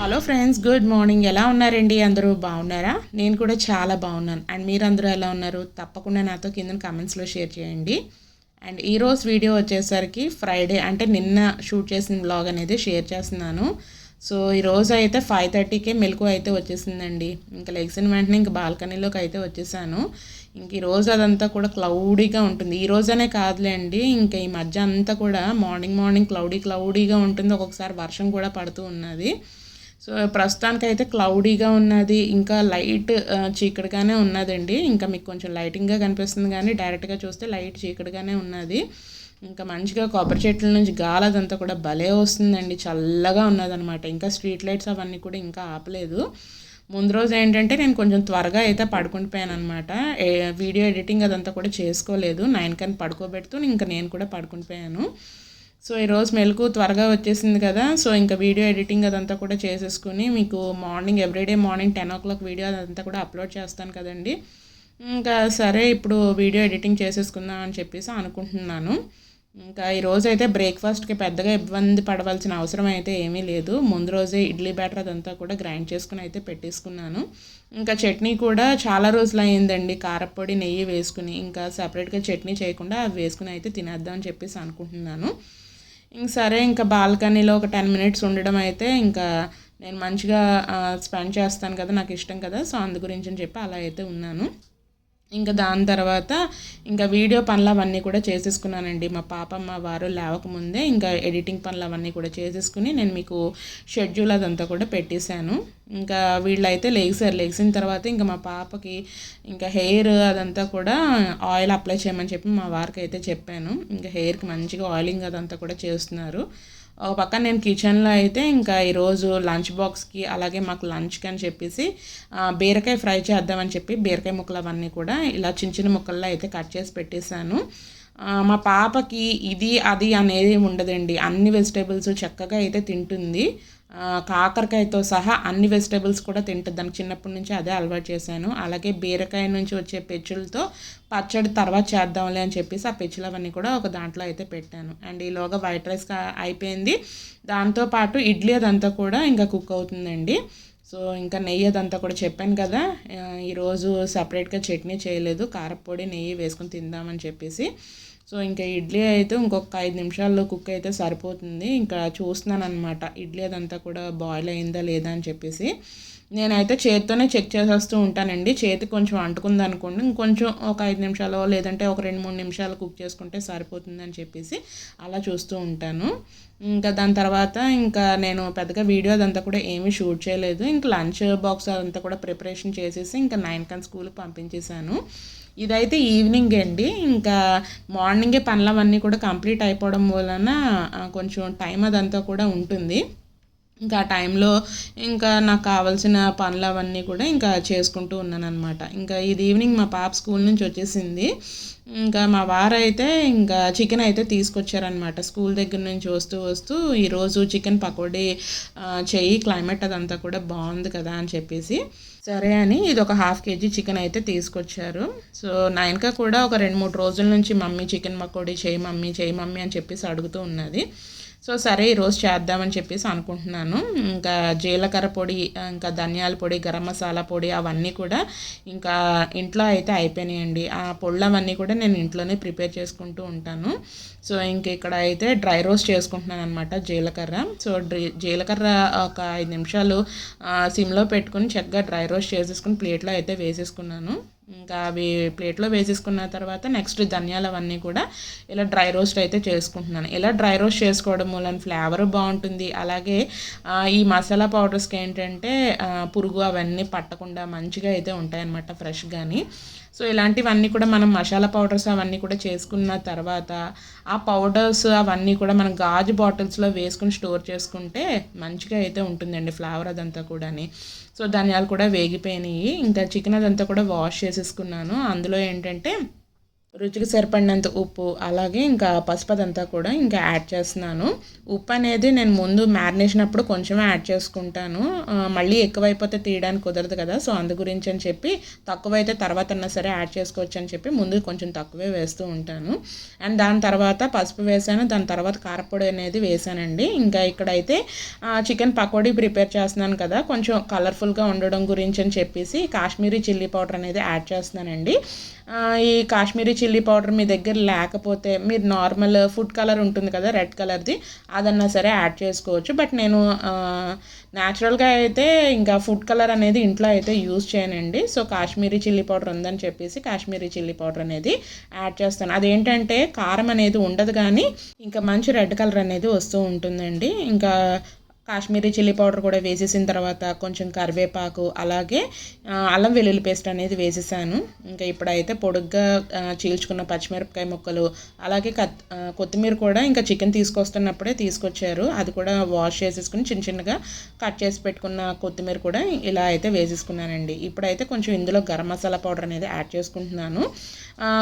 Hello friends good morning ఎలా ఉన్నారండి? అందరూ బాగున్నారా? నేను కూడా చాలా బాగున్నాను. అండ్ మీరందరూ ఎలా ఉన్నారు? తప్పకుండా నాతో కింద కమెంట్స్లో షేర్ చేయండి. అండ్ ఈరోజు వీడియో వచ్చేసరికి ఫ్రైడే అంటే నిన్న షూట్ చేసిన బ్లాగ్ అనేది షేర్ చేస్తున్నాను. సో ఈరోజు అయితే ఫైవ్ థర్టీకే మెలకు అయితే వచ్చేసిందండి. ఇంకా లెగ్సిన వెంటనే ఇంకా బాల్కనీలోకి అయితే వచ్చేసాను. ఇంక ఈరోజు అదంతా కూడా క్లౌడీగా ఉంటుంది. ఈ రోజనే కాదులేండి ఇంకా ఈ మధ్య అంతా కూడా మార్నింగ్ మార్నింగ్ క్లౌడీ క్లౌడీగా ఉంటుంది. ఒక్కొక్కసారి వర్షం కూడా పడుతూ ఉన్నది. సో ప్రస్తుతానికి అయితే క్లౌడీగా ఉన్నది ఇంకా లైట్ చీకటిగానే ఉన్నదండి. ఇంకా మీకు కొంచెం లైటింగ్గా కనిపిస్తుంది కానీ డైరెక్ట్గా చూస్తే లైట్ చీకటిగానే ఉన్నది. ఇంకా మంచిగా కొబ్బరి చెట్ల నుంచి గాలి అదంతా కూడా భలే వస్తుందండి. చల్లగా ఉన్నదనమాట ఇంకా స్ట్రీట్ లైట్స్ అవన్నీ కూడా ఇంకా ఆపలేదు. ముందు రోజు ఏంటంటే నేను కొంచెం త్వరగా అయితే పడుకుండిపోయాను అనమాట వీడియో ఎడిటింగ్ అదంతా కూడా చేసుకోలేదు. నైన్ కని పడుకోబెడుతూ ఇంకా నేను కూడా పడుకుండిపోయాను. సో ఈరోజు మెలకు త్వరగా వచ్చేసింది కదా. సో ఇంకా వీడియో ఎడిటింగ్ అదంతా కూడా చేసేసుకుని మీకు morning everyday morning ten o'clock video అదంతా కూడా అప్లోడ్ చేస్తాను కదండి. ఇంకా సరే ఇప్పుడు వీడియో ఎడిటింగ్ చేసేసుకుందాం అని చెప్పేసి అనుకుంటున్నాను. ఇంకా ఈరోజు అయితే బ్రేక్ఫాస్ట్కి పెద్దగా ఇబ్బంది పడవలసిన అవసరం అయితే ఏమీ లేదు. ముందు రోజే ఇడ్లీ బ్యాటర్ అదంతా కూడా గ్రైండ్ చేసుకుని అయితే పెట్టేసుకున్నాను. ఇంకా చట్నీ కూడా చాలా రోజులు అయిందండి. కారపొడి నెయ్యి వేసుకుని ఇంకా సపరేట్గా చట్నీ చేయకుండా అవి వేసుకుని అయితే తినేద్దాం అని చెప్పేసి అనుకుంటున్నాను. ఇంక సరే ఇంకా బాల్కనీలో ఒక టెన్ మినిట్స్ ఉండడం అయితే ఇంకా నేను మంచిగా స్పెండ్ చేస్తాను కదా నాకు ఇష్టం కదా సో అందు గురించి అని చెప్పి అలా అయితే ఉన్నాను. ఇంకా దాని తర్వాత ఇంకా వీడియో పనులు అవన్నీ కూడా చేసేసుకున్నానండి. మా పాప మా వారు లేవకముందే ఇంకా ఎడిటింగ్ పనులు అవన్నీ కూడా చేసేసుకుని నేను మీకు షెడ్యూల్ అదంతా కూడా పెట్టేశాను. ఇంకా వీళ్ళైతే లేచారు లేచిన తర్వాత ఇంకా మా పాపకి ఇంకా హెయిర్ అదంతా కూడా ఆయిల్ అప్లై చేయమని చెప్పి మా వారికి అయితే చెప్పాను. ఇంకా హెయిర్కి మంచిగా ఆయిలింగ్ అదంతా కూడా చేస్తున్నారు. ఒక పక్క నేను కిచెన్లో అయితే ఇంకా ఈరోజు లంచ్ బాక్స్కి అలాగే మాకు లంచ్కి అని చెప్పేసి బీరకాయ ఫ్రై చేద్దామని చెప్పి బీరకాయ ముక్కలు అవన్నీ కూడా ఇలా చిన్న చిన్న ముక్కల్లో అయితే కట్ చేసి పెట్టేశాను. మా పాపకి ఇది అది అనేది ఉండదండి. అన్ని వెజిటేబుల్స్ చక్కగా అయితే తింటుంది. కాకరకాయతో సహా అన్ని వెజిటేబుల్స్ కూడా తింటుంది దానికి చిన్నప్పటి నుంచి అదే అలవాటు చేశాను. అలాగే బీరకాయ నుంచి వచ్చే పెచ్చులతో పచ్చడి తర్వాత చేద్దాంలే అని చెప్పేసి ఆ పెచ్చులు అవన్నీ కూడా ఒక దాంట్లో అయితే పెట్టాను. అండ్ ఈలోగా వైట్ రైస్ అయిపోయింది. దాంతోపాటు ఇడ్లీ అదంతా కూడా ఇంకా కుక్ అవుతుందండి. సో ఇంకా నెయ్యి అదంతా కూడా చెప్పాను కదా. ఈరోజు సపరేట్గా చట్నీ చేయలేదు. కారపొడి నెయ్యి వేసుకొని తిందామని చెప్పేసి. సో ఇంకా ఇడ్లీ అయితే ఇంకొక ఐదు నిమిషాల్లో కుక్ అయితే సరిపోతుంది. ఇంకా చూస్తున్నాను అనమాట ఇడ్లీ అదంతా కూడా బాయిల్ అయిందా లేదా అని చెప్పేసి. నేనైతే చేతితోనే చెక్ చేసేస్తూ ఉంటానండి. చేతి కొంచెం అంటుకుంది అనుకోండి. ఇంకొంచెం ఒక ఐదు నిమిషాలు లేదంటే ఒక రెండు మూడు నిమిషాలు కుక్ చేసుకుంటే సరిపోతుంది అని చెప్పేసి అలా చూస్తూ ఉంటాను. ఇంకా దాని తర్వాత ఇంకా నేను పెద్దగా వీడియో అదంతా కూడా ఏమీ షూట్ చేయలేదు. ఇంకా లంచ్ బాక్స్ అదంతా కూడా ప్రిపరేషన్ చేసేసి ఇంకా నైన్ కన్ స్కూల్కి పంపించేశాను. ఇదైతే ఈవినింగ్ అండి. ఇంకా మార్నింగే పనులవన్నీ కూడా కంప్లీట్ అయిపోవడం వలన కొంచెం టైం అదంతా కూడా ఉంటుంది. ఇంకా ఆ టైంలో ఇంకా నాకు కావాల్సిన పనులు అవన్నీ కూడా ఇంకా చేసుకుంటూ ఉన్నాను అనమాట ఇంకా ఇది ఈవినింగ్ మా పాప స్కూల్ నుంచి వచ్చేసింది. ఇంకా మా వారైతే ఇంకా చికెన్ అయితే తీసుకొచ్చారనమాట స్కూల్ దగ్గర నుంచి వస్తూ వస్తూ ఈరోజు చికెన్ పకోడీ చెయ్యి క్లైమేట్ అదంతా కూడా బాగుంది కదా అని చెప్పేసి సరే అని ఇది ఒక హాఫ్ కేజీ చికెన్ అయితే తీసుకొచ్చారు. సో నైన్కా కూడా ఒక రెండు మూడు రోజుల నుంచి మమ్మీ చికెన్ పకోడీ చేయి మమ్మీ చేయి మమ్మీ అని చెప్పేసి అడుగుతూ ఉన్నది. సో సరే ఈరోజు చేద్దామని చెప్పేసి అనుకుంటున్నాను. ఇంకా జీలకర్ర పొడి ఇంకా ధనియాల పొడి గరం మసాలా పొడి అవన్నీ కూడా ఇంకా ఇంట్లో అయితే అయిపోయినాయండి. ఆ పొళ్ళు అవన్నీ కూడా నేను ఇంట్లోనే ప్రిపేర్ చేసుకుంటూ ఉంటాను. సో ఇంక ఇక్కడ అయితే డ్రై రోస్ట్ చేసుకుంటున్నాను అనమాట జీలకర్ర. సో జీలకర్ర ఒక ఐదు నిమిషాలు సిమ్లో పెట్టుకుని చక్కగా డ్రై రోస్ట్ చేసేసుకుని ప్లేట్లో అయితే వేసేసుకున్నాను. ఇంకా అవి ప్లేట్లో వేసేసుకున్న తర్వాత నెక్స్ట్ ధనియాలు అవన్నీ కూడా ఇలా డ్రై రోస్ట్ అయితే చేసుకుంటున్నాను. ఇలా డ్రై రోస్ట్ చేసుకోవడం వలన ఫ్లేవర్ బాగుంటుంది. అలాగే ఈ మసాలా పౌడర్స్కి ఏంటంటే పురుగు అవన్నీ పట్టకుండా మంచిగా అయితే ఉంటాయన్నమాట ఫ్రెష్ కానీ సో ఇలాంటివన్నీ కూడా మనం మసాలా పౌడర్స్ అవన్నీ కూడా చేసుకున్న తర్వాత ఆ పౌడర్స్ అవన్నీ కూడా మనం గాజు బాటిల్స్లో వేసుకుని స్టోర్ చేసుకుంటే మంచిగా అయితే ఉంటుందండి ఫ్లేవర్ అదంతా కూడాని. సో ధనియాలు కూడా వేగిపోయినాయి. ఇంకా చికెన్ అదంతా కూడా వాష్ చేసేసుకున్నాను. అందులో ఏంటంటే రుచికి సరిపడినంత ఉప్పు అలాగే ఇంకా పసుపు అదంతా కూడా ఇంకా యాడ్ చేస్తున్నాను. ఉప్పు అనేది నేను ముందు మ్యారినేషన్ అప్పుడు కొంచెమే యాడ్ చేసుకుంటాను. మళ్ళీ ఎక్కువైపోతే తీయడానికి కుదరదు కదా సో అందు గురించి అని చెప్పి తక్కువైతే తర్వాత అన్నా సరే యాడ్ చేసుకోవచ్చు అని చెప్పి ముందు కొంచెం తక్కువే వేస్తూ ఉంటాను. అండ్ దాని తర్వాత పసుపు వేసాను దాని తర్వాత కారపొడి అనేది వేసానండి. ఇంకా ఇక్కడైతే చికెన్ పకోడీ ప్రిపేర్ చేస్తున్నాను కదా కొంచెం కలర్ఫుల్గా ఉండడం గురించి అని చెప్పేసి కాశ్మీరీ చిల్లీ పౌడర్ అనేది యాడ్ చేస్తున్నానండి. ఈ కాశ్మీరీ చిల్లీ పౌడర్ మీ దగ్గర లేకపోతే మీరు నార్మల్ ఫుడ్ కలర్ ఉంటుంది కదా రెడ్ కలర్ది అదన్నా సరే యాడ్ చేసుకోవచ్చు. బట్ నేను న్యాచురల్గా అయితే ఇంకా ఫుడ్ కలర్ అనేది ఇంట్లో అయితే యూజ్ చేయనండి. సో కాశ్మీరీ చిల్లీ పౌడర్ ఉందని చెప్పేసి కాశ్మీరీ చిల్లీ పౌడర్ అనేది యాడ్ చేస్తాను. అదేంటంటే కారం అనేది ఉండదు కానీ ఇంకా మంచి రెడ్ కలర్ అనేది వస్తూ ఉంటుందండి. ఇంకా కాశ్మీరీ చిల్లీ పౌడర్ కూడా వేసేసిన తర్వాత కొంచెం కరివేపాకు అలాగే అల్లం వెల్లుల్లి పేస్ట్ అనేది వేసేసాను. ఇంకా ఇప్పుడైతే పొడుగ్గా చీల్చుకున్న పచ్చిమిరపకాయ ముక్కలు అలాగే కత్ కొత్తిమీర కూడా ఇంకా చికెన్ తీసుకొస్తున్నప్పుడే తీసుకొచ్చారు. అది కూడా వాష్ చేసేసుకుని చిన్న చిన్నగా కట్ చేసి పెట్టుకున్న కొత్తిమీర కూడా ఇలా అయితే వేసేసుకున్నానండి. ఇప్పుడైతే కొంచెం ఇందులో గరం మసాలా పౌడర్ అనేది యాడ్ చేసుకుంటున్నాను.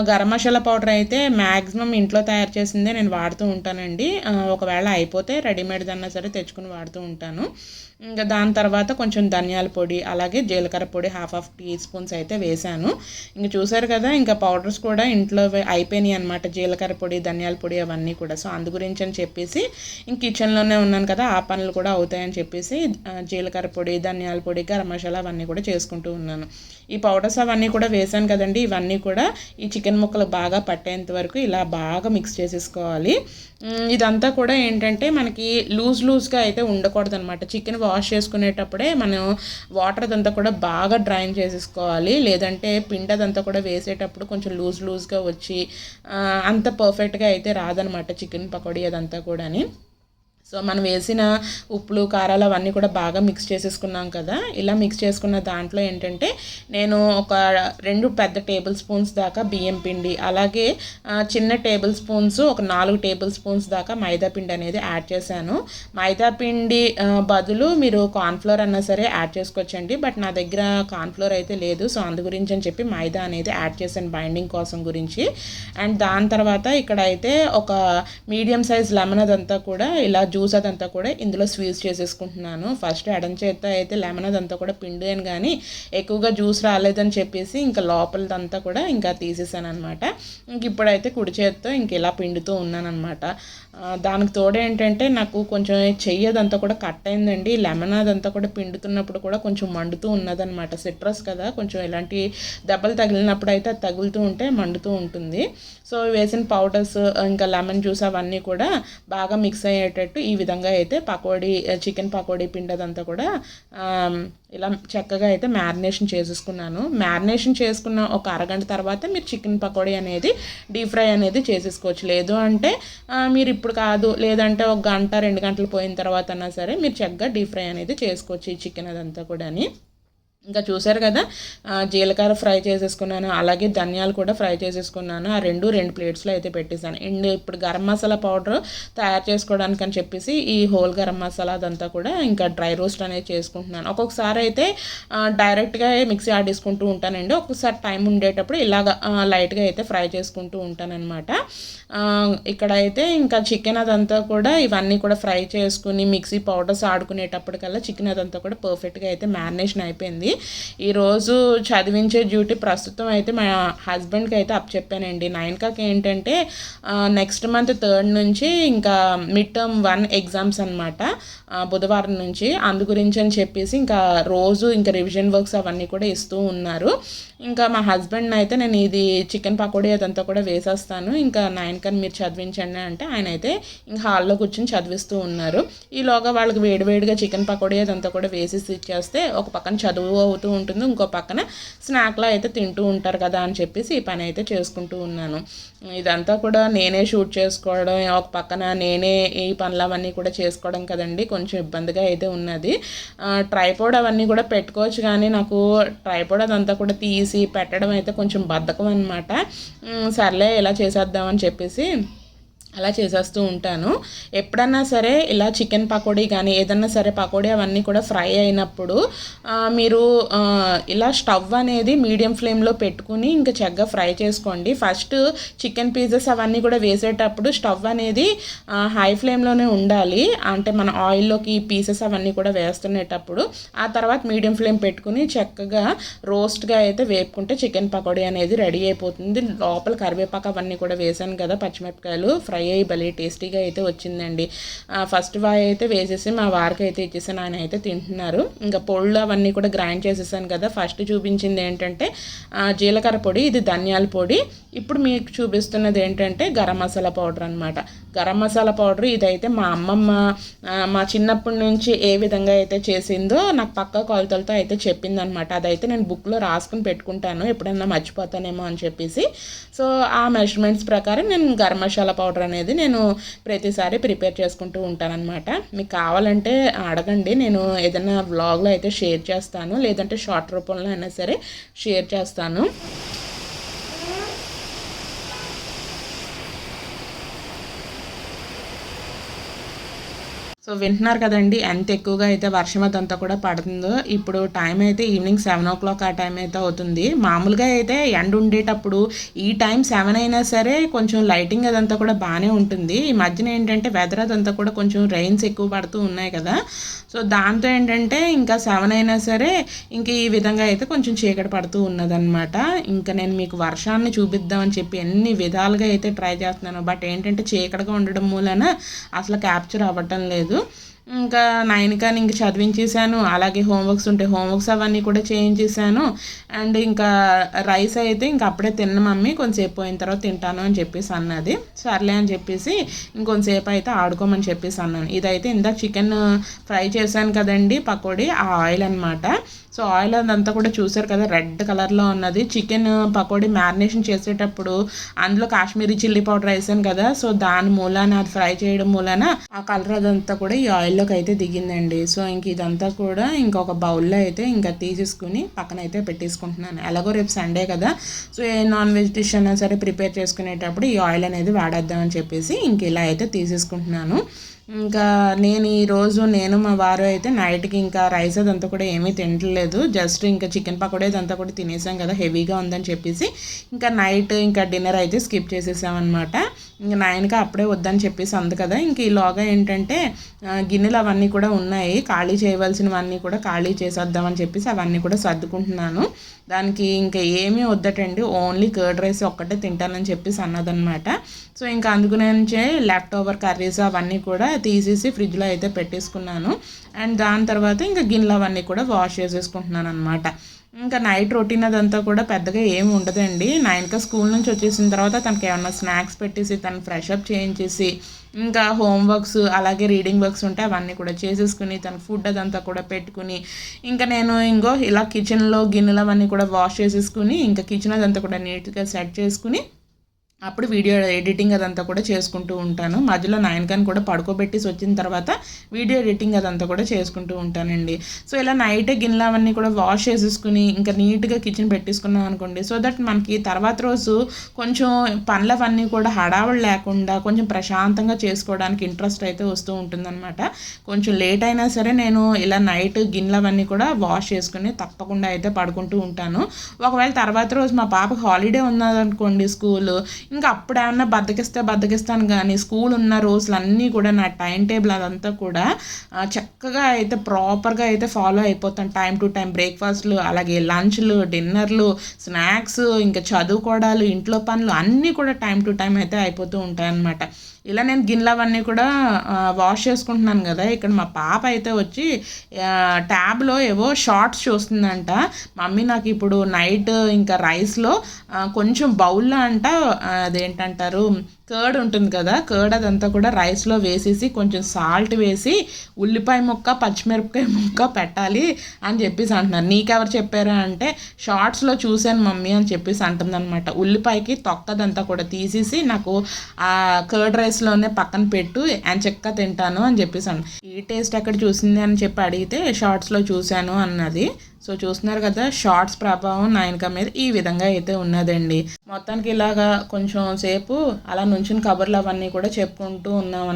గరం మసాలా పౌడర్ అయితే మ్యాక్సిమం ఇంట్లో తయారు చేసిందే నేను వాడుతూ ఉంటానండి. ఒకవేళ అయిపోతే రెడీమేడ్ అన్నా సరే తెచ్చుకుని వాడుతూ ఉంటాను. ఇంకా దాని తర్వాత కొంచెం ధనియాల పొడి అలాగే జీలకర్ర పొడి హాఫ్ హాఫ్ టీ స్పూన్స్ అయితే వేశాను. ఇంకా చూసారు కదా ఇంకా పౌడర్స్ కూడా ఇంట్లో అయిపోయినాయి అనమాట జీలకర్ర పొడి ధనియాల పొడి అవన్నీ కూడా. సో అందు గురించి అని చెప్పేసి ఇంక కిచెన్లోనే ఉన్నాను కదా ఆ పనులు కూడా అవుతాయని చెప్పేసి జీలకర్ర పొడి ధనియాల పొడి గరం మసాలా అవన్నీ కూడా చేసుకుంటూ ఉన్నాను. ఈ పౌడర్స్ అవన్నీ కూడా వేసాను కదండి. ఇవన్నీ కూడా ఈ చికెన్ ముక్కలు బాగా పట్టేంత వరకు ఇలా బాగా మిక్స్ చేసేసుకోవాలి. ఇదంతా కూడా ఏంటంటే మనకి లూజ్ లూజ్గా అయితే ఉండకూడదు అనమాట చికెన్ వాష్ చేసుకునేటప్పుడే మనం వాటర్ అదంతా కూడా బాగా డ్రైన్ చేసేసుకోవాలి. లేదంటే పిండి అదంతా కూడా వేసేటప్పుడు కొంచెం లూజ్ లూజ్గా వచ్చి అంత పర్ఫెక్ట్గా అయితే రాదనమాట చికెన్ పకోడీ అదంతా కూడాని. సో మనం వేసిన ఉప్పులు కారాలు అవన్నీ కూడా బాగా మిక్స్ చేసేసుకున్నాం కదా. ఇలా మిక్స్ చేసుకున్న దాంట్లో ఏంటంటే నేను ఒక రెండు పెద్ద టేబుల్ స్పూన్స్ దాకా బియ్యం పిండి అలాగే చిన్న టేబుల్ స్పూన్స్ ఒక నాలుగు టేబుల్ స్పూన్స్ దాకా మైదా పిండి అనేది యాడ్ చేశాను. మైదా పిండి బదులు మీరు కార్న్ఫ్లోర్ అన్నా సరే యాడ్ చేసుకోవచ్చండి బట్ నా దగ్గర కార్న్ఫ్లోర్ అయితే లేదు. సో అందు గురించి అని చెప్పి మైదా అనేది యాడ్ చేశాను బైండింగ్ కోసం గురించి. అండ్ దాని తర్వాత ఇక్కడ అయితే ఒక మీడియం సైజ్ లెమన్ అదంతా కూడా ఇలా జ్యూస్ జ్యూస్ అదంతా కూడా ఇందులో స్వీట్స్ చేసేసుకుంటున్నాను. ఫస్ట్ ఎడం చేత అయితే లెమన్ అదంతా కూడా పిండాను కానీ ఎక్కువగా జ్యూస్ రాలేదని చెప్పేసి ఇంకా లోపలదంతా కూడా ఇంకా తీసేసాను అనమాట ఇంక ఇప్పుడైతే కుడి చేత్తో ఇంక ఇలా పిండుతూ ఉన్నాను అనమాట దానికి తోడు ఏంటంటే నాకు కొంచెం చెయ్యి అదంతా కూడా కట్ అయిందండి. లెమన్ అదంతా కూడా పిండుతున్నప్పుడు కూడా కొంచెం మండుతూ ఉన్నదనమాట సిట్రస్ కదా కొంచెం ఇలాంటి దెబ్బలు తగిలినప్పుడు అయితే అది తగులుతూ ఉంటే మండుతూ ఉంటుంది. సో వేసిన పౌడర్స్ ఇంకా లెమన్ జ్యూస్ అవన్నీ కూడా బాగా మిక్స్ అయ్యేటట్టు ఈ ఈ విధంగా అయితే పకోడీ చికెన్ పకోడీ పిండి అదంతా కూడా ఇలా చక్కగా అయితే మ్యారినేషన్ చేసేసుకున్నాను. మ్యారినేషన్ చేసుకున్న ఒక అరగంట తర్వాత మీరు చికెన్ పకోడీ అనేది డీప్ ఫ్రై అనేది చేసేసుకోవచ్చు. లేదు అంటే మీరు ఇప్పుడు కాదు లేదంటే ఒక గంట రెండు గంటలు పోయిన తర్వాత అన్నా సరే మీరు చక్కగా డీప్ ఫ్రై అనేది చేసుకోవచ్చు ఈ చికెన్ అదంతా కూడాని. ఇంకా చూసారు కదా జీలకర్ర ఫ్రై చేసేసుకున్నాను అలాగే ధనియాలు కూడా ఫ్రై చేసేసుకున్నాను ఆ రెండు రెండు ప్లేట్స్లో అయితే పెట్టేశాను. అండ్ ఇప్పుడు గరం మసాలా పౌడర్ తయారు చేసుకోవడానికి అని చెప్పేసి ఈ హోల్ గరం మసాలా అదంతా కూడా ఇంకా డ్రై రోస్ట్ అనేది చేసుకుంటున్నాను. ఒక్కొక్కసారి అయితే డైరెక్ట్గా మిక్సీ ఆడేసుకుంటూ ఉంటానండి. ఒక్కొక్కసారి టైం ఉండేటప్పుడు ఇలాగ లైట్గా అయితే ఫ్రై చేసుకుంటూ ఉంటానన్నమాట. ఇక్కడ అయితే ఇంకా చికెన్ అదంతా కూడా ఇవన్నీ కూడా ఫ్రై చేసుకుని మిక్సీ పౌడర్స్ ఆడుకునేటప్పటికల్లా చికెన్ అదంతా కూడా పర్ఫెక్ట్గా అయితే మ్యారినేషన్ అయిపోయింది. ఈరోజు చదివించే డ్యూటీ ప్రస్తుతం అయితే మా హస్బెండ్కి అయితే అప్పచెప్పానండి నైన్కాకి ఏంటంటే నెక్స్ట్ మంత్ థర్డ్ నుంచి ఇంకా మిడ్ టర్మ్ వన్ ఎగ్జామ్స్ అనమాట బుధవారం నుంచి. అందు గురించి అని చెప్పేసి ఇంకా రోజు ఇంకా రివిజన్ వర్క్స్ అవన్నీ కూడా ఇస్తూ ఉన్నారు. ఇంకా మా హస్బెండ్ అయితే నేను ఇది చికెన్ పకోడీ అదంతా కూడా వేసేస్తాను. ఇంకా నాయనకని మీరు చదివించండి అంటే ఆయన అయితే ఇంకా హాల్లో కూర్చొని చదివిస్తూ ఉన్నారు. ఈలోగా వాళ్ళకి వేడివేడిగా చికెన్ పకోడీ అదంతా కూడా వేసేసి ఇచ్చేస్తే ఒక పక్కన చదువు అవుతూ ఉంటుంది. ఇంకో పక్కన స్నాక్లో అయితే తింటూ ఉంటారు కదా అని చెప్పేసి ఈ పని అయితే చేసుకుంటూ ఉన్నాను. ఇదంతా కూడా నేనే షూట్ చేసుకోవడం ఒక పక్కన నేనే ఈ పనులు అవన్నీ కూడా చేసుకోవడం కదండి. కొంచెం ఇబ్బందిగా అయితే ఉన్నది. ట్రైపోడ్ అవన్నీ కూడా పెట్టుకోవచ్చు కానీ నాకు ట్రైపోడ్ అదంతా కూడా తీసి పెట్టడం అయితే కొంచెం బద్ధకం అనమాట సర్లే ఇలా చేసేద్దామని చెప్పేసి అలా చేసేస్తూ ఉంటాను. ఎప్పుడన్నా సరే ఇలా చికెన్ పకోడీ కానీ ఏదన్నా సరే పకోడీ అవన్నీ కూడా ఫ్రై అయినప్పుడు మీరు ఇలా స్టవ్ అనేది మీడియం ఫ్లేమ్లో పెట్టుకుని ఇంకా చక్కగా ఫ్రై చేసుకోండి. ఫస్ట్ చికెన్ పీసెస్ అవన్నీ కూడా వేసేటప్పుడు స్టవ్ అనేది హై ఫ్లేమ్లోనే ఉండాలి. అంటే మన ఆయిల్లోకి పీసెస్ అవన్నీ కూడా వేస్తునేటప్పుడు ఆ తర్వాత మీడియం ఫ్లేమ్ పెట్టుకుని చక్కగా రోస్ట్గా అయితే వేపుకుంటే చికెన్ పకోడీ అనేది రెడీ అయిపోతుంది. లోపల కరివేపాకు అవన్నీ కూడా వేసాను కదా పచ్చిమిరపకాయలు ఫ్రై అయ్యి భలే టేస్టీగా అయితే వచ్చిందండి. ఫస్ట్ వాయి అయితే వేసేసి మా వారికి అయితే ఇచ్చేసాను ఆయన అయితే తింటున్నారు. ఇంకా పొళ్ళు అవన్నీ కూడా గ్రైండ్ చేసేసాను కదా. ఫస్ట్ చూపించింది ఏంటంటే జీలకర్ర పొడి ఇది ధనియాల పొడి. ఇప్పుడు మీకు చూపిస్తున్నది ఏంటంటే గరం మసాలా పౌడర్ అనమాట గరం మసాలా పౌడర్ ఇదైతే మా అమ్మమ్మ మా చిన్నప్పటి నుంచి ఏ విధంగా అయితే చేసిందో నాకు పక్క కొలతలతో అయితే చెప్పిందనమాట అదైతే నేను బుక్లో రాసుకుని పెట్టుకుంటాను. ఎప్పుడైనా మర్చిపోతానేమో అని చెప్పేసి. సో ఆ మెజర్మెంట్స్ ప్రకారం నేను గరం మసాలా పౌడర్ అనేది నేను ప్రతిసారి ప్రిపేర్ చేసుకుంటూ ఉంటానన్నమాట. మీకు కావాలంటే అడగండి. నేను ఏదైనా వ్లాగ్లో అయితే షేర్ చేస్తాను. లేదంటే షార్ట్ రూపంలో అయినా సరే షేర్ చేస్తాను. సో వింటున్నారు కదండి ఎంత ఎక్కువగా అయితే వర్షం అదంతా కూడా పడుతుందో ఇప్పుడు టైం అయితే ఈవినింగ్ సెవెన్ ఓ క్లాక్ ఆ టైం అయితే అవుతుంది. మామూలుగా అయితే ఎండ్ ఉండేటప్పుడు ఈ టైం సెవెన్ అయినా సరే కొంచెం లైటింగ్ అదంతా కూడా బాగానే ఉంటుంది. ఈ మధ్యన ఏంటంటే వెదర్ అదంతా కూడా కొంచెం రెయిన్స్ ఎక్కువ పడుతూ ఉన్నాయి కదా. సో దాంతో ఏంటంటే ఇంకా సెవెన్ అయినా సరే ఇంక ఈ విధంగా అయితే కొంచెం చీకటి పడుతూ ఉన్నదన్నమాట. ఇంకా నేను మీకు వర్షాన్ని చూపిద్దామని చెప్పి ఎన్ని విధాలుగా అయితే ట్రై చేస్తున్నాను బట్ ఏంటంటే చీకటిగా ఉండడం మూలన అసలు క్యాప్చర్ అవ్వటం లేదు. Hã? ఇంకా నైన్ కానీ ఇంక చదివించేసాను అలాగే హోంవర్క్స్ ఉంటే హోంవర్క్స్ అవన్నీ కూడా చేయించేసాను అండ్ ఇంకా రైస్ అయితే ఇంక అప్పుడే తిన్న మమ్మీ కొంచెంసేపు పోయిన తర్వాత తింటాను అని చెప్పేసి అన్నది. సర్లే అని చెప్పేసి ఇంకొంతసేపు అయితే ఆడుకోమని చెప్పేసి అన్నాను. ఇదైతే ఇందాక చికెన్ ఫ్రై చేశాను కదండి పకోడీ ఆ ఆయిల్ అనమాట సో ఆయిల్ అదంతా కూడా చూసారు కదా రెడ్ కలర్లో ఉన్నది. చికెన్ పకోడీ మ్యారినేషన్ చేసేటప్పుడు అందులో కాశ్మీరీ చిల్లీ పౌడర్ వేసాను కదా. సో దాని మూలాన అది ఫ్రై చేయడం మూలాన ఆ కలర్ అదంతా కూడా ఈ ఆయిల్ బౌల్లోకి అయితే దిగిందండి. సో ఇంక ఇదంతా కూడా ఇంకొక బౌల్లో అయితే ఇంకా తీసేసుకుని పక్కన అయితే పెట్టేసుకుంటున్నాను. ఎలాగో రేపు సండే కదా. So a non veg dish అయినా సరే ప్రిపేర్ చేసుకునేటప్పుడు ఈ ఆయిల్ అనేది వాడేద్దామని చెప్పేసి ఇంక ఇలా అయితే తీసేసుకుంటున్నాను. ఇంకా నేను ఈరోజు నేను మా వారు అయితే నైట్కి ఇంకా రైస్ అదంతా కూడా ఏమీ తినట్లేదు జస్ట్ ఇంకా చికెన్ పకోడీ అదంతా కూడా తినేసాం కదా హెవీగా ఉందని చెప్పేసి. ఇంకా నైట్ ఇంకా డిన్నర్ అయితే స్కిప్ చేసేసామన్నమాట. ఇంకా నైన్కి అప్పుడే వద్దని చెప్పేసి అంది కదా. ఇంక ఈలోగా ఏంటంటే గిన్నెలు అవన్నీ కూడా ఉన్నాయి. ఖాళీ చేయవలసినవన్నీ కూడా ఖాళీ చేసేద్దామని చెప్పేసి అవన్నీ కూడా సర్దుకుంటున్నాను. దానికి ఇంకా ఏమీ వద్దటండి. ఓన్లీ కర్డ్ రైస్ ఒక్కటే తింటానని చెప్పేసి అన్నదనమాట సో ఇంకా అందుకునే లెఫ్ట్ ఓవర్ కర్రీస్ అవన్నీ కూడా తీసేసి ఫ్రిడ్జ్లో అయితే పెట్టేసుకున్నాను. అండ్ దాని తర్వాత ఇంకా గిన్నెలు అవన్నీ కూడా వాష్ చేసేసుకుంటున్నాను అనమాట ఇంకా నైట్ రొటీన్ అదంతా కూడా పెద్దగా ఏమి ఉండదండి. నైన్కి స్కూల్ నుంచి వచ్చేసిన తర్వాత తనకి ఏమన్నా స్నాక్స్ పెట్టేసి తను ఫ్రెష్ అప్ చేయించేసి ఇంకా హోంవర్క్స్ అలాగే రీడింగ్ వర్క్స్ ఉంటే అవన్నీ కూడా చేసేసుకుని తన ఫుడ్ అదంతా కూడా పెట్టుకుని ఇంకా నేను ఇంకో ఇలా కిచెన్లో గిన్నెలు అవన్నీ కూడా వాష్ చేసేసుకుని ఇంకా కిచెన్ అదంతా కూడా నీట్గా సెట్ చేసుకుని అప్పుడు వీడియో ఎడిటింగ్ అదంతా కూడా చేసుకుంటూ ఉంటాను. మధ్యలో నైన్ కూడా పడుకోబెట్టేసి వచ్చిన తర్వాత వీడియో ఎడిటింగ్ అదంతా కూడా చేసుకుంటూ ఉంటానండి. సో ఇలా నైట్ గిన్నెలవన్నీ కూడా వాష్ చేసేసుకుని ఇంకా నీట్గా కిచెన్ పెట్టేసుకున్నాం అనుకోండి. సో దట్ మనకి తర్వాత రోజు కొంచెం పనులవన్నీ కూడా హడావుడు లేకుండా కొంచెం ప్రశాంతంగా చేసుకోవడానికి ఇంట్రెస్ట్ అయితే వస్తూ ఉంటుందన్నమాట. కొంచెం లేట్ అయినా సరే నేను ఇలా నైట్ గిన్నెలు అవన్నీ కూడా వాష్ చేసుకుని తప్పకుండా అయితే పడుకుంటూ ఉంటాను. ఒకవేళ తర్వాత రోజు మా పాపకి హాలిడే ఉన్నదనుకోండి స్కూల్ ఇంకా అప్పుడు ఏమన్నా బద్దకిస్తే బద్దకిస్తాను కానీ స్కూల్ ఉన్న రోజులన్నీ కూడా నా టైం టేబుల్ అదంతా కూడా చక్కగా అయితే ప్రాపర్గా అయితే ఫాలో అయిపోతాను. టైం టు టైం బ్రేక్ఫాస్ట్లు అలాగే లంచ్లు డిన్నర్లు స్నాక్స్ ఇంకా చదువుకోవడాలు ఇంట్లో పనులు అన్నీ కూడా టైం టు టైం అయితే అయిపోతూ ఉంటాయి అన్నమాట ఇలా నేను గిన్నెలు అవన్నీ కూడా వాష్ చేసుకుంటున్నాను కదా. ఇక్కడ మా పాప అయితే వచ్చి ట్యాబ్లో ఏవో షార్ట్స్ చూస్తుందంట. మమ్మీ నాకు ఇప్పుడు నైట్ ఇంకా రైస్లో కొంచెం బౌల్లో అంట అదేంటంటారు కర్డ్ ఉంటుంది కదా కర్డ్ అదంతా కూడా రైస్లో వేసేసి కొంచెం సాల్ట్ వేసి ఉల్లిపాయ ముక్క పచ్చిమిరపకాయ ముక్క పెట్టాలి అని చెప్పేసి అంటున్నారు. నీకెవరు చెప్పారా అంటే షార్ట్స్లో చూశాను మమ్మీ అని చెప్పేసి అంటుందన్నమాట. ఉల్లిపాయకి తొక్కదంతా కూడా తీసేసి నాకు ఆ కర్డ్ రైస్లోనే పక్కన పెట్టు అని చెక్క తింటాను అని చెప్పేసి అన్న ఈ టేస్ట్ ఎక్కడ చూసింది అని చెప్పి అడిగితే షార్ట్స్లో చూశాను అన్నది. సో చూస్తున్నారు కదా షార్ట్స్ ప్రభావం నాయనక మీద ఈ విధంగా అయితే ఉన్నదండి. మొత్తానికి ఇలాగా కొంచెం సేపు అలా నుంచుని కబుర్లు అవన్నీ కూడా చెప్పుకుంటూ ఉన్నాం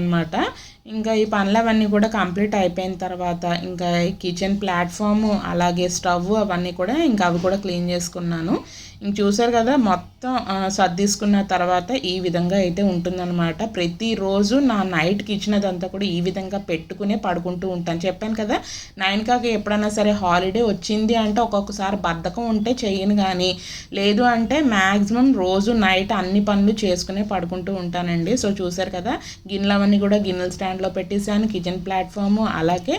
ఇంకా ఈ పనులు అవన్నీ కూడా కంప్లీట్ అయిపోయిన తర్వాత ఇంకా ఈ కిచెన్ ప్లాట్ఫామ్ అలాగే స్టవ్ అవన్నీ కూడా ఇంకా అవి కూడా క్లీన్ చేసుకున్నాను. ఇంక చూసారు కదా మొత్తం ఆ, సర్దీసుకున్న తర్వాత ఈ విధంగా అయితే ఉంటుందన్నమాట. ప్రతిరోజు నా నైట్కి ఇచ్చినదంతా కూడా ఈ విధంగా పెట్టుకునే పడుకుంటూ ఉంటాను. చెప్పాను కదా నైన్ కాక ఎప్పుడైనా సరే హాలిడే వచ్చింది అంటే ఒక్కొక్కసారి బద్ధకం ఉంటే చేయను కానీ లేదు అంటే మ్యాక్సిమం రోజు నైట్ అన్ని పనులు చేసుకునే పడుకుంటూ ఉంటానండి. సో చూసారు కదా గిన్నెలు అవన్నీ కూడా స్టాండ్ స్టాండ్లో పెట్టేసాను కిచెన్ ప్లాట్ఫామ్ అలాగే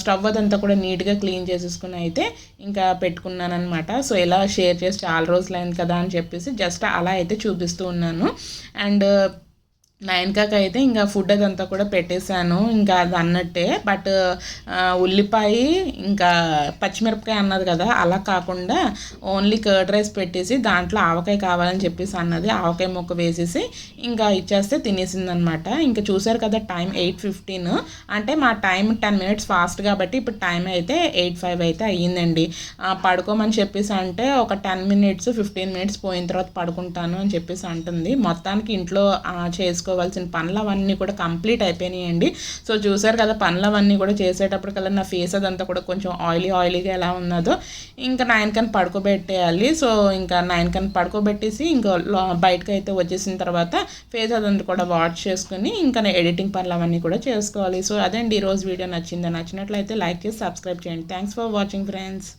స్టవ్ అదంతా కూడా నీట్గా క్లీన్ చేసేసుకుని అయితే ఇంకా పెట్టుకున్నాను అనమాట సో ఇలా షేర్ చేసి చాలా రోజులైంది కదా అని చెప్పేసి జస్ట్ అలా అయితే చూపిస్తూ ఉన్నాను. అండ్ నైన్కాకి అయితే ఇంకా ఫుడ్ అదంతా కూడా పెట్టేశాను. ఇంకా అది అన్నట్టే. బట్ ఉల్లిపాయ ఇంకా పచ్చిమిరపకాయ అన్నది కదా అలా కాకుండా ఓన్లీ కర్డ్ రైస్ పెట్టేసి దాంట్లో ఆవకాయ కావాలని చెప్పేసి అన్నది ఆవకాయ ముక్క వేసేసి ఇంకా ఇచ్చేస్తే తినేసింది అనమాట ఇంకా చూసారు కదా టైం ఎయిట్ ఫిఫ్టీన్ అంటే మా టైం టెన్ మినిట్స్ ఫాస్ట్ కాబట్టి ఇప్పుడు టైం అయితే ఎయిట్ ఫైవ్ అయితే అయ్యిందండి. పడుకోమని చెప్పేసి అంటే ఒక టెన్ మినిట్స్ ఫిఫ్టీన్ మినిట్స్ పోయిన తర్వాత పడుకుంటాను అని చెప్పేసి అంటుంది. మొత్తానికి ఇంట్లో చేసుకో చేసుకోవాల్సిన పనులు అవన్నీ కూడా కంప్లీట్ అయిపోయినాయండి. సో చూసారు కదా పనులు అవన్నీ కూడా చేసేటప్పుడు కదా నా ఫేస్ అదంతా కూడా కొంచెం ఆయిలీ ఆయిలీగా ఎలా ఉన్నదో ఇంకా నైన్ పడుకోబెట్టేయాలి. సో ఇంకా నైన్ పడుకోబెట్టేసి ఇంకా బయటకు అయితే వచ్చేసిన తర్వాత ఫేస్ అదంతా కూడా వాష్ చేసుకుని ఇంకా ఎడిటింగ్ పనులు అవన్నీ కూడా చేసుకోవాలి. సో అదే అండి ఈరోజు వీడియో నచ్చింది నచ్చినట్లయితే లైక్ చేసి సబ్స్క్రైబ్ చేయండి. Thanks for watching friends